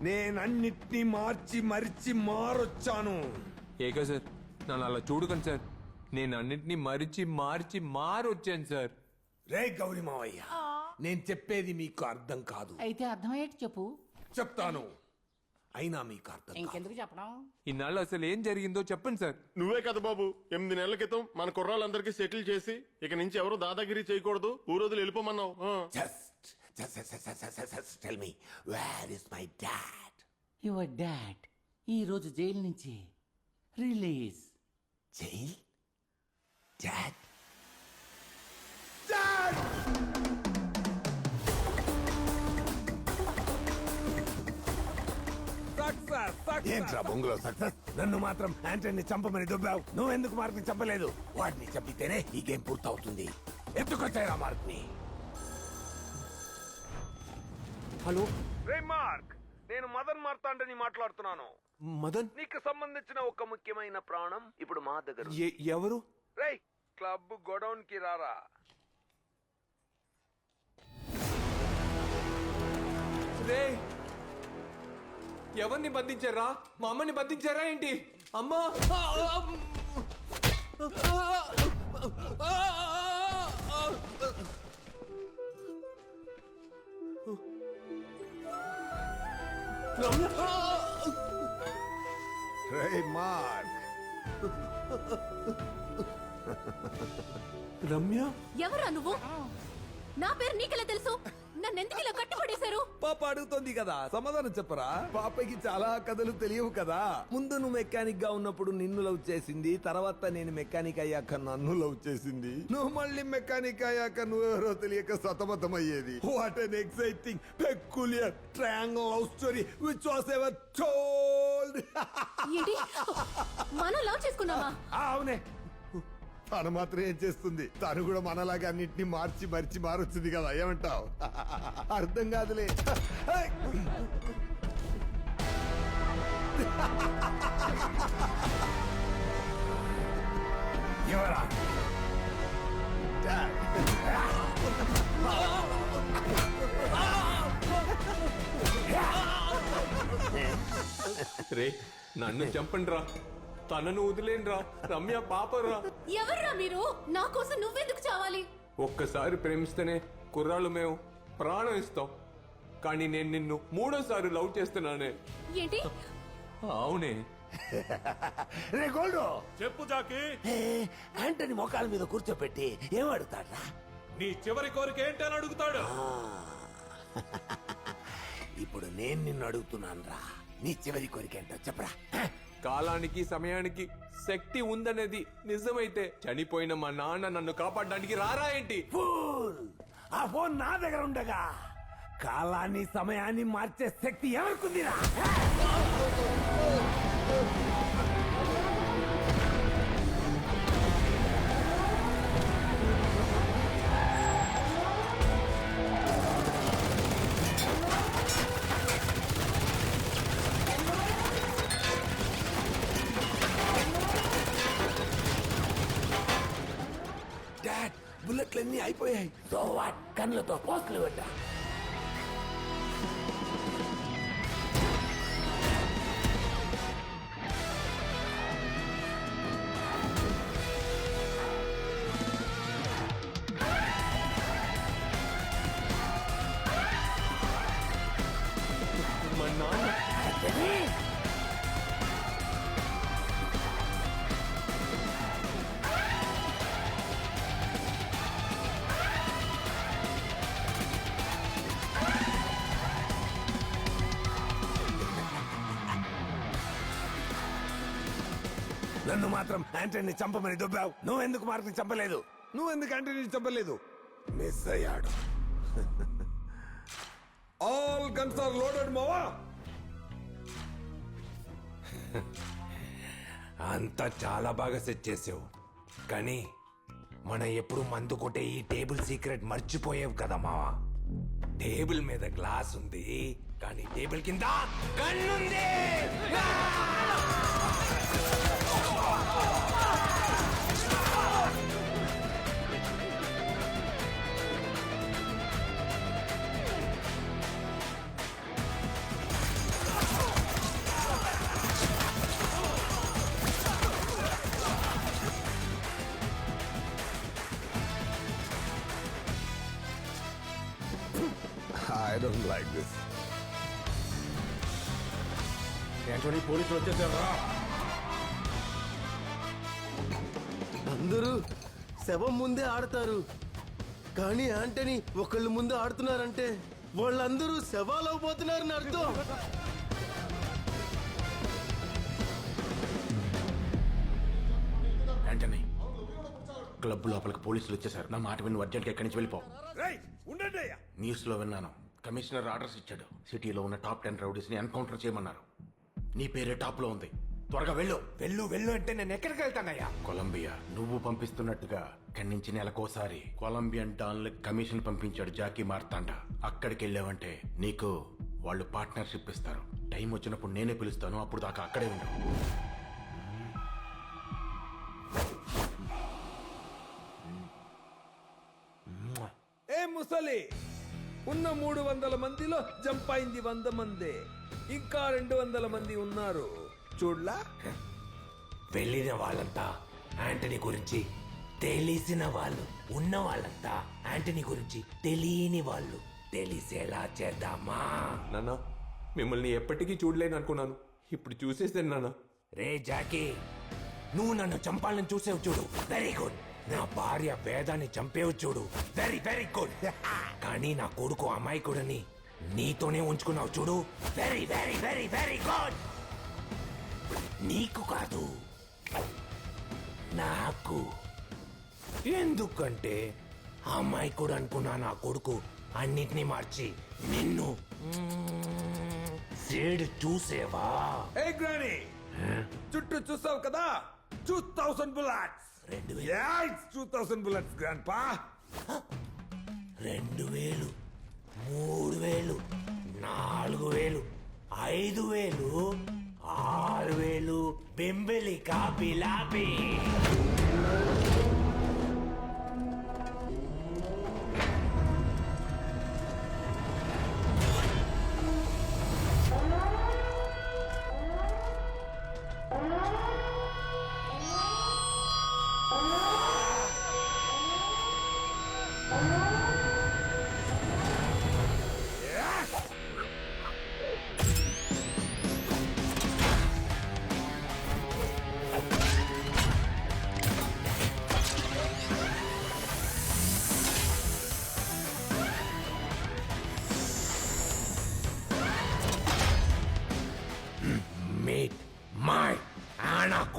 నేనన్నిటినీ మార్చి మరిచి మారొచ్చాను. ఏకా సార్ నన్ను అలా చూడకండి సార్. నేను అన్నింటినీ మరిచి మార్చి మారొచ్చాను సార్. రే గౌరీ మావయ్య నేను చెప్పేది మీకు అర్థం కాదు. అయితే అర్థమయ్యేటి చెప్పు. చెప్తాను. అయినా మీకు అర్థం కాదు. ఇంకెందుకు చెప్పడం? ఇన్నాళ్ళు అసలు ఏం జరిగిందో చెప్పండి సార్. నువ్వే కదా బాబు. ఎనిమిది నెలల క్రితం మన కుర్రాళ్ళందరికీ సెటిల్ చేసి ఇక నుంచి ఎవరు దాదాగిరి చేయకూడదు. ఊరోజులు వెళ్ళిపోమన్నావు. ఆ. Just, just, just, just, just, just tell me, where is my dad? Your dad ఈ రోజు జైలు నుంచి రిలీజ్ Jail? Dad? Dad! ఏంట్రా బొంగులో సక్సెస్ నన్ను మాత్రం యాంటనీ చంపమని దుబ్బావు నువ్వెందుకు మార్క్ చంపలేదు వాడిని చంపితేనే ఈ గేమ్ పూర్తవుతుంది ఎత్తుకొచ్చాయిరా మార్క్ హలో రే మార్క్ నేను మదన్ మార్తాండని మాట్లాడుతున్నాను మదన్ నీకు సంబంధించిన ఒక ముఖ్యమైన ప్రాణం ఇప్పుడు మా దగ్గర. ఎ- ఎవరు రేయ్ క్లబ్ గొడౌన్కి రారా రే ఎవరిని బంధించారా మా అమ్మని బంధించారా ఏంటి అమ్మా ఆ, ఆ, ఆ, ఆ, రే మార్క్ రమ్య? ఎవరా నువ్వు? నా పేరు నీకెలా తెలుసు? నన్ను ఎందుకు ఇలా కట్టుబడేశారు పాప అడుగుతోంది కదా సమాధానం చెప్పరా? పాపకి చాలా కథలు తెలియవు కదా. ముందు నువ్వు మెకానిక్గా ఉన్నప్పుడు నిన్ను లవ్ చేసింది తర్వాత నేను మెకానిక్ అయ్యాక నన్ను లవ్ చేసింది. నువ్వు మళ్ళీ మెకానిక్ అయ్యాక నువ్వెవరో తెలియక సతమతం అయ్యేది what an exciting peculiar triangle love story which was ever told ఏంటి? మనం లవ్ చేసుకున్నావా అవునే. తను మాత్రం ఏం చేస్తుంది? తను కూడా మనలాగా అన్నిటిని మార్చి మరిచి మారొచ్చింది కదా ఏమంటావు? అర్థం కాదులే! ఎవరా? రే నన్ను చంపండి రా తనను వదిలేను రా రమ్య పాపరా. ఎవర్రా మీరు? నా కోసం నువ్వెందుకు చావాలి? ఒక్కసారి ప్రేమిస్తేనే కుర్రాళ్ళు మేము ప్రాణం ఇస్తాం. కానీ నేను నిన్ను మూడోసారి లవ్ చేస్తున్నానే. ఏంటి? అవునే. రే గోల్డ్! చెప్పు జాకి. యాంటనీ మొఖాల మీద కూర్చోపెట్టి ఏం అడుగుతాడ్రా? నీ చివరి కోరిక ఏంటని అడుగుతాడు. ఇప్పుడు నేను నిన్ను అడుగుతున్నాను రా నీ చివరి కోరిక ఏంటో చెప్పరా? కాలానికి సమయానికి శక్తి ఉందనేది నిజమైతే చనిపోయిన మా నాన్న నన్ను కాపాడడానికి రారా ఏంటి? ఫూల్! ఆ ఫోన్ నా దగ్గర ఉండగా కాలాన్ని సమయాన్ని మార్చే శక్తి ఎవరికుందిరా? బుల్లెట్లన్నీ అయిపోయాయి. సో వాట్ కన్నులతో పోస్టులు పెట్టా. నన్ను మాత్రం యాంటనీ చంపమని దుబ్బావు. నువ్వెందుకు మార్కుని చంపలేదు? నువ్వెందుకు యాంటనీ చంపలేదు? మిస్ అయ్యాడు. ఆల్ గన్స్ ఆర్ లోడెడ్ మావా. అంతా చాలా బాగా సెట్ చేసావు. కానీ మనం ఎప్పుడు మందు కొట్టే ఈ టేబుల్ సీక్రెట్ మర్చిపోయావు కదా మావా. టేబుల్ మీద గ్లాస్ ఉంది కానీ టేబుల్ కింద కన్నుంది. లైక్ దిస్ యాంటోనీ పోలీసులు వచ్చేసారా అందరూ శవం ముందే ఆడతారు. కానీ ఆంటనీ ఒకళ్ళు ముందు ఆడుతున్నారంటే వాళ్ళందరూ శవాలు అవబోతున్నారని అర్థం. వెంటనే క్లబ్ లోపలికి పోలీసులు వచ్చేసారు. నా మాట విని అర్జెంట్గా ఎక్కడి నుంచి వెళ్ళిపో. ఉండండి అయ్యా. న్యూస్లో విన్నాను. కమిషనర్ ఆర్డర్స్ ఇచ్చాడు. సిటీలో ఉన్న టాప్ టెన్ రౌడీస్ని ఎన్కౌంటర్ చేయమన్నారు. నీ పేరే టాప్లో ఉంది. త్వరగా వెళ్ళు. వెళ్ళు వెళ్ళు అంటే నేను ఎక్కడికి వెళ్తానయ్యా? కొలంబియా నువ్వు పంపిస్తున్నట్టుగా ఇక్కడి నుంచి నెలకోసారి కొలంబియన్ డాన్లు కమిషన్ పంపించాడు జాకీ మార్తాండ. అక్కడికి వెళ్ళావంటే నీకు వాళ్ళు పార్ట్నర్షిప్ ఇస్తారు. టైం వచ్చినప్పుడు నేనే పిలుస్తాను అప్పుడు దాకా అక్కడే ఉండు. ఏ ముసలి! ఉన్న మూడు వందల మందిలో జంప్ అయింది వంద మందే. ఇంకా రెండు వందల మంది ఉన్నారు. చూడ్లా? వెళ్ళిన వాళ్ళంతా యాంటనీ గురించి తెలిసిన వాళ్ళు ఉన్న వాళ్ళంతా యాంటనీ గురించి తెలియని వాళ్ళు. తెలిసేలా చేద్దామా? నాన్న మిమ్మల్ని ఎప్పటికీ చూడలేను అనుకున్నాను. ఇప్పుడు చూసేసాను నాన్న. రే జాకీ నువ్వు నన్ను చంపాలని చూసేవు చూడు. వెరీ గుడ్ నా భార్య వేదాన్ని చంపేవు చూడు. వెరీ వెరీ గుడ్ కానీ నా కొడుకు అమాయకుడని నీతోనే ఉంచుకున్నావు చూడు. Very very very very good నీకు కాదు నాకు. ఎందుకంటే అమాయకుడు అనుకున్నా నా కొడుకు అన్నిటినీ మార్చి నిన్ను. సేడు చూసేవా? ఏ గ్రాని చుట్టూ చూసావు కదా? టూ థౌసండ్ బుల్లెట్స్ రెండు వేలు. టూ థౌసండ్ బుల్లెట్స్ గ్రాండ్ పా రెండు వేలు మూడు వేలు నాలుగు వేలు ఐదు వేలు ఆరు వేలు బెంబెలి కాపిలాపి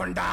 கொண்டா.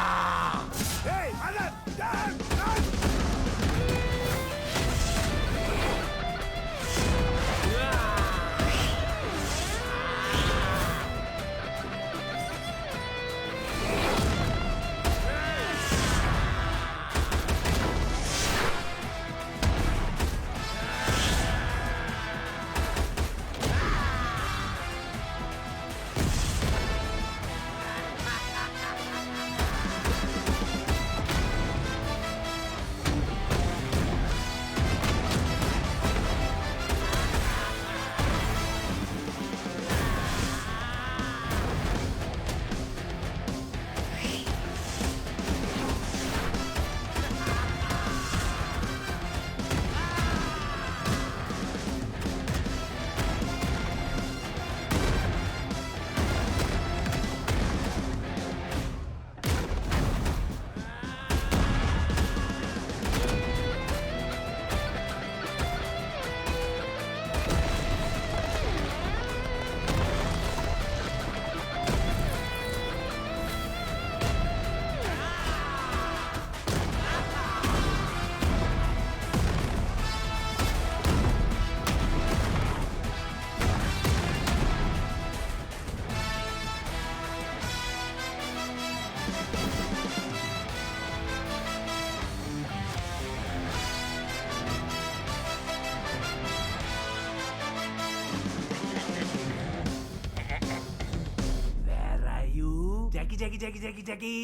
జగి జగి జగి జగి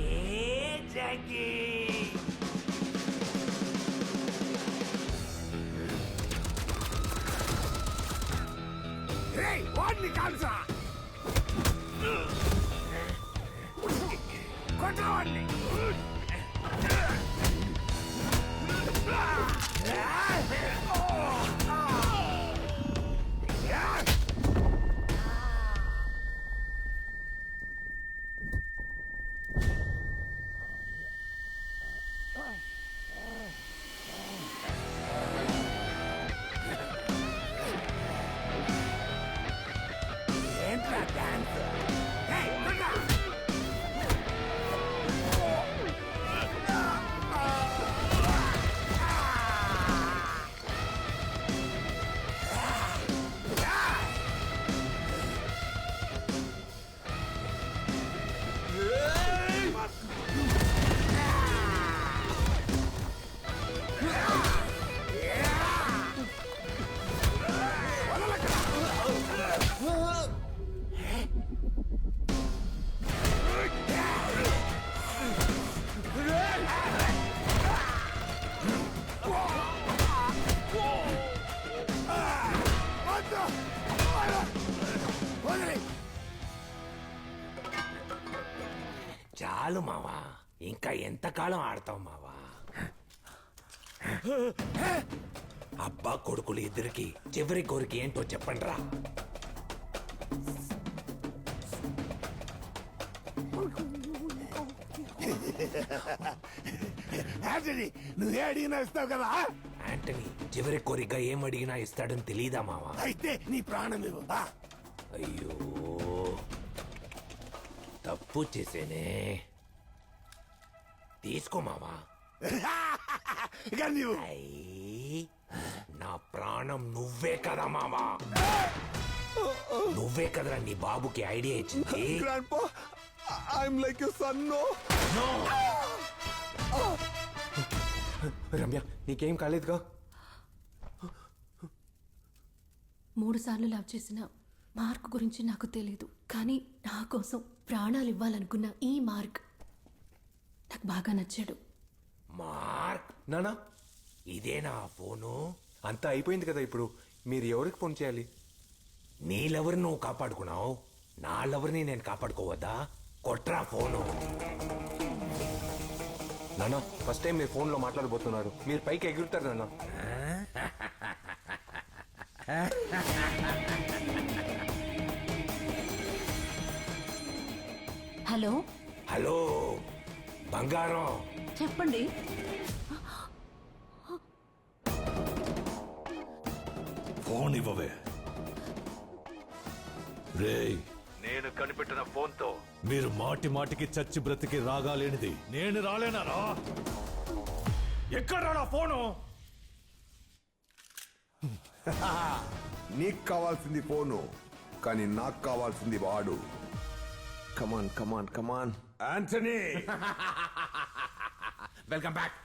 ఏ జగి రే వాడిని కాల్చరా కొట్టవాడిని చాలు మావా. ఇంకా ఎంతకాలం ఆడతావు మావా? అబ్బా కొడుకులు ఇద్దరికి చివరి కోరిక ఏంటో చెప్పండి రా నువ్వే అడిగినా ఇస్తావు కదా? యాంటనీ చివరి కోరిక ఏం అడిగినా ఇస్తాడని తెలీదా మావా? అయితే నీ ప్రాణం ఇవ్వు అయ్యో. తప్పు చేసేనే తీసుకో మావా ఇక నీవు అయ్యి, నా ప్రాణం నువ్వే కదా మావా. నువ్వే కదరా నీ బాబుకి ఐడియా ఇచ్చింది. I'm like you son no! Ramya నీకేం కాలేదుగా? మూడు సార్లు లవ్ చేసిన మార్క్ గురించి నాకు తెలీదు కానీ నా కోసం ప్రాణాలు ఇవ్వాలనుకున్న ఈ మార్క్ నాకు బాగా నచ్చాడు. మార్క్? నానా ఇదే నా ఫోను? అంతా అయిపోయింది కదా ఇప్పుడు. మీరు ఎవరికి ఫోన్ చేయాలి? నీ లవర్ నువ్వు కాపాడుకున్నావు. నా లవర్ని నేను కాపాడుకోవద్దా? కొట్రా ఫోను. నానా ఫస్ట్ టైం మీరు ఫోన్లో మాట్లాడబోతున్నారు. మీరు పైకి ఎగురుతారు నాన్న హలో? హలో బంగారం. చెప్పండి. ఫోన్ ఇవ్వవే. రేయ్ నేను కనిపెట్టిన ఫోన్తో మీరు మాటి మాటికి చచ్చి బ్రతికి రాగాలేనిది. నేను రాలేనారా ఎక్కడ నా ఫోను? నీకు కావాల్సింది ఫోను కానీ నాకు కావాల్సింది వాడు. Come on come on come on Antony welcome back